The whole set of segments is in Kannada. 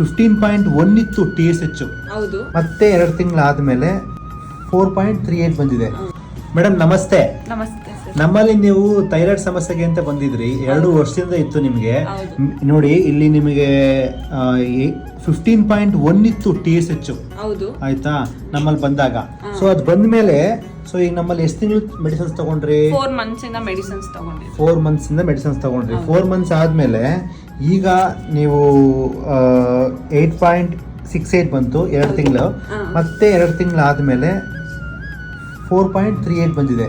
ಫಿಫ್ಟೀನ್ ಪಾಯಿಂಟ್ ಒನ್ ಇತ್ತು ಟಿ ಎಸ್ ಎಚ್ ಹೌದು. ಮತ್ತೆ ಎರಡು ತಿಂಗಳಾದ್ಮೇಲೆ ಫೋರ್ ಪಾಯಿಂಟ್ ತ್ರೀ ಏಟ್ ಬಂದಿದೆ. ಮೇಡಮ್ ನಮಸ್ತೆ. ನಮಸ್ತೆ ನಮ್ಮಲ್ಲಿ ನೀವು ಥೈರಾಯ್ಡ್ ಸಮಸ್ಯೆಗೆ ಅಂತ ಬಂದಿದ್ರಿ. ಎರಡು ವರ್ಷದಿಂದ ಇತ್ತು ನಿಮಗೆ. ನೋಡಿ ಇಲ್ಲಿ ನಿಮಗೆ ಫಿಫ್ಟೀನ್ ಪಾಯಿಂಟ್ ಒನ್ ಇತ್ತು ಟಿ ಎಸ್ ಎಚ್ ಆಯ್ತಾ? ನಮ್ಮಲ್ಲಿ ಬಂದಾಗ. ಸೊ ಅದು ಬಂದ ಮೇಲೆ ಸೊ ಈಗ ನಮ್ಮಲ್ಲಿ ಎಷ್ಟು ತಿಂಗಳು ಮೆಡಿಸಿನ್ಸ್ ತಗೊಂಡ್ರಿ? ಫೋರ್ ಮಂತ್ಸ್ ಇಂದ ಮೆಡಿಸಿನ್ಸ್ ಫೋರ್ ಮಂತ್ಸ್ ಇಂದ ಮೆಡಿಸಿನ್ಸ್ ತಗೊಂಡ್ರಿ. ಫೋರ್ ಮಂತ್ಸ್ ಆದ್ಮೇಲೆ ಈಗ ನೀವು ಏಟ್ ಪಾಯಿಂಟ್ ಸಿಕ್ಸ್ ಏಟ್ ಬಂತು ಎರಡು ತಿಂಗಳು. ಮತ್ತೆ ಎರಡು ತಿಂಗಳು ಆದ್ಮೇಲೆ ಫೋರ್ ಪಾಯಿಂಟ್ ತ್ರೀ ಏಟ್ ಬಂದಿದೆ.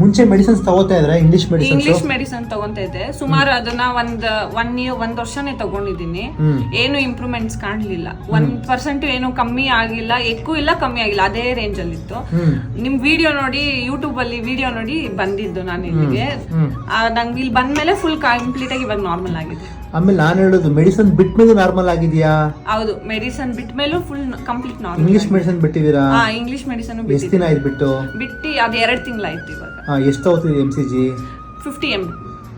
ಮುಂಚೆ ಮೆಡಿಸಿನ್ಸ್ ತಗೋತಾ ಇದ್ರೆ? ಇಂಗ್ಲಿಷ್ ಇಂಗ್ಲಿಷ್ ಮೆಡಿಸಿನ್ ಮೆಡಿಸನ್ ಇದ್ದೆ. ಸುಮಾರು ಅದನ್ನ ಒಂದ್ ಒನ್ ಇಯರ್ ಒಂದ್ ವರ್ಷನೇ ತಗೊಂಡಿದ್ದೀನಿ. ಏನು ಇಂಪ್ರೂವ್ಮೆಂಟ್ಸ್ ಕಾಣ್ಲಿಲ್ಲ. ಒಂದ್ ಪರ್ಸೆಂಟ್ ಏನು ಕಮ್ಮಿ ಆಗಿಲ್ಲ ಎಕ್ಕೂ ಇಲ್ಲ ಕಮ್ಮಿ ಆಗಿಲ್ಲ. ಅದೇ ರೇಂಜ್ ಅಲ್ಲಿ ಇತ್ತು ನಿಮ್ ವಿಡಿಯೋ ನೋಡಿ ಯೂಟ್ಯೂಬ್ ಅಲ್ಲಿ ವಿಡಿಯೋ ನೋಡಿ ಬಂದಿದ್ದು ನಾನು ಇಲ್ಲಿಗೆ. ನಂಗೆ ಇಲ್ಲಿ ಬಂದ್ಮೇಲೆ ಫುಲ್ ಕಂಪ್ಲೀಟ್ ಆಗಿ ಇವಾಗ ನಾರ್ಮಲ್ ಆಗಿದೆ. ಆಮೇಲೆ ನಾನು ಹೇಳೋದು ಮೆಡಿಸಿನ್ ಬಿಟ್ಮೇಲೆ ನಾರ್ಮಲ್ ಆಗಿದೆಯಾ? ಹೌದು ಮೆಡಿಸನ್ ಬಿಟ್ಟ ಮೇಲೂ full complete normal English medicine ಬಿಟ್ಟಿದ್ದೀರಾ? ಹಾ ಇಂಗ್ಲಿಷ್ ಮೆಡಿಸನ್ ಎಷ್ಟು ದಿನ ಆಯ್ತು ಬಿಟ್ಟು? ಬಿಟ್ಟು ಅದು ಎರಡು ತಿಂಗಳಾಯ್ತು ಇವಾಗ. ಹಾ, ಎಷ್ಟು ತಗೋತೀವಿ M C G fifty M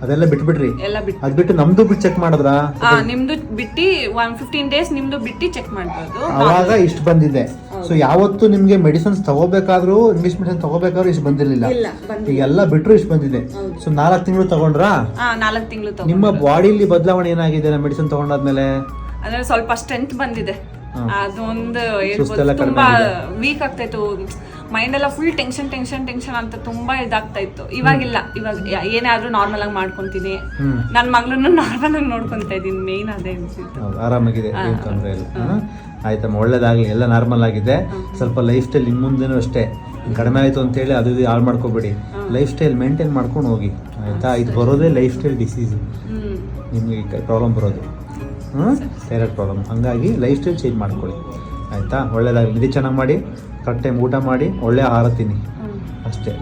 ಅದೆಲ್ಲ ಬಿಟ್ಬಿಡ್ರಿ. ಎಲ್ಲ ಬಿಟ್ಟು ಅದ್ ಬಿಟ್ಟು ನಮ್ದು ಬಿಟ್ಟು ಚೆಕ್ ಮಾಡಿದ್ರ? ಆ, ನಿಮ್ದು ಬಿಟ್ಟು ಒನ್ ಫಿಫ್ಟೀನ್ ಡೇಸ್ ನಿಮ್ದು ಬಿಟ್ಟು ಚೆಕ್ ಮಾಡ್ಬೋದು. ಅವಾಗ ಇಷ್ಟು ಬಂದಿದೆ. ಸೊ ಯಾವತ್ತು ನಿಮ್ಗೆ ಮೆಡಿಸಿನ್ಸ್ ತಗೋಬೇಕಾದ್ರೂ ಇಂಗ್ಲಿಷ್ ಮೆಡಿಸಿನ್ ತಗೋಬೇಕಾದ್ರೂ ಇಷ್ಟು ಬಂದಿರ್ಲಿಲ್ಲ. ಇಲ್ಲ ಬಂದು ಈಗ ಎಲ್ಲ ಬಿಟ್ರು ಇಷ್ಟು ಬಂದಿದೆ. ಸೊ ನಾಲ್ಕು ತಿಂಗಳು ತಗೊಂಡ್ರಾ? ಹಾ ನಾಲ್ಕು ತಿಂಗಳು ತಗೋ ನಿಮ್ಮ ಬಾಡಿಲಿ ಬದಲಾವಣೆ ಏನಾಗಿದೆ ಮೆಡಿಸಿನ್ ತಗೊಂಡಾದ್ಮೇಲೆ? ಅಂದ್ರೆ ಸ್ವಲ್ಪ ಸ್ಟ್ರೆಂತ್ ಬಂದಿದೆ. ಅದೊಂದು ಸುಸ್ತೆಲ್ಲ ತುಂಬಾ ವೀಕ್ ಆಗ್ತಾ ಇತ್ತು. ಮೈಂಡ್ ಎಲ್ಲ ಫುಲ್ ಟೆನ್ಷನ್ ಟೆನ್ಷನ್ ಟೆನ್ಷನ್ ಅಂತ ತುಂಬಾ ಇದಾಗ್ತಾ ಇತ್ತು. ಇವಾಗಿಲ್ಲ. ಇವಾಗ ಏನೇ ಆದ್ರೂ ನಾರ್ಮಲ್ ಆಗಿ ಮಾಡ್ಕೊಂತೀನಿ. ನನ್ನ ಮಗಳನ್ನು ನಾರ್ಮಲ್ ಆಗಿ ನೋಡ್ಕೊಂತ ಇದ್ದೀನಿ. ಮೇನ್ ಅದೇ ಅನ್ಸಿತ್ತು. ಆರಾಮಾಗಿದೆ. ಏನು ತೊಂದರೆ ಇಲ್ಲ? ಆಯ್ತಮ್ಮ ಒಳ್ಳೇದಾಗ್ಲಿ. ಎಲ್ಲ ನಾರ್ಮಲ್ ಆಗಿದೆ. ಸ್ವಲ್ಪ ಲೈಫ್ ಸ್ಟೈಲ್ ಇನ್ ಮುಂದೆನೂ ಅಷ್ಟೇ. ಕಡಿಮೆ ಆಯಿತು ಅಂತೇಳಿ ಅದು ಇದು ಹಾಳು ಮಾಡ್ಕೋಬೇಡಿ. ಲೈಫ್ ಸ್ಟೈಲ್ ಮೇಂಟೈನ್ ಮಾಡ್ಕೊಂಡು ಹೋಗಿ. ಆಯ್ತಾ? ಇದು ಬರೋದೇ ಲೈಫ್ ಸ್ಟೈಲ್ ಡಿಸೀಸು ನಿಮಗೆ ಪ್ರಾಬ್ಲಮ್ ಬರೋದು. ಹ್ಞೂ ಥೈರಾಯ್ಡ್ ಪ್ರಾಬ್ಲಮ್ ಹಾಗಾಗಿ ಲೈಫ್ ಸ್ಟೈಲ್ ಚೇಂಜ್ ಮಾಡ್ಕೊಳ್ಳಿ. ಆಯಿತಾ? ಒಳ್ಳೆದಾಗಿ ನಿಧಿ ಚೆನ್ನಾಗಿ ಮಾಡಿ ಕರೆಕ್ಟ್ ಟೈಮ್ ಊಟ ಮಾಡಿ ಒಳ್ಳೆ ಆಹಾರ ತಿನ್ನಿ. ಅಷ್ಟೇ.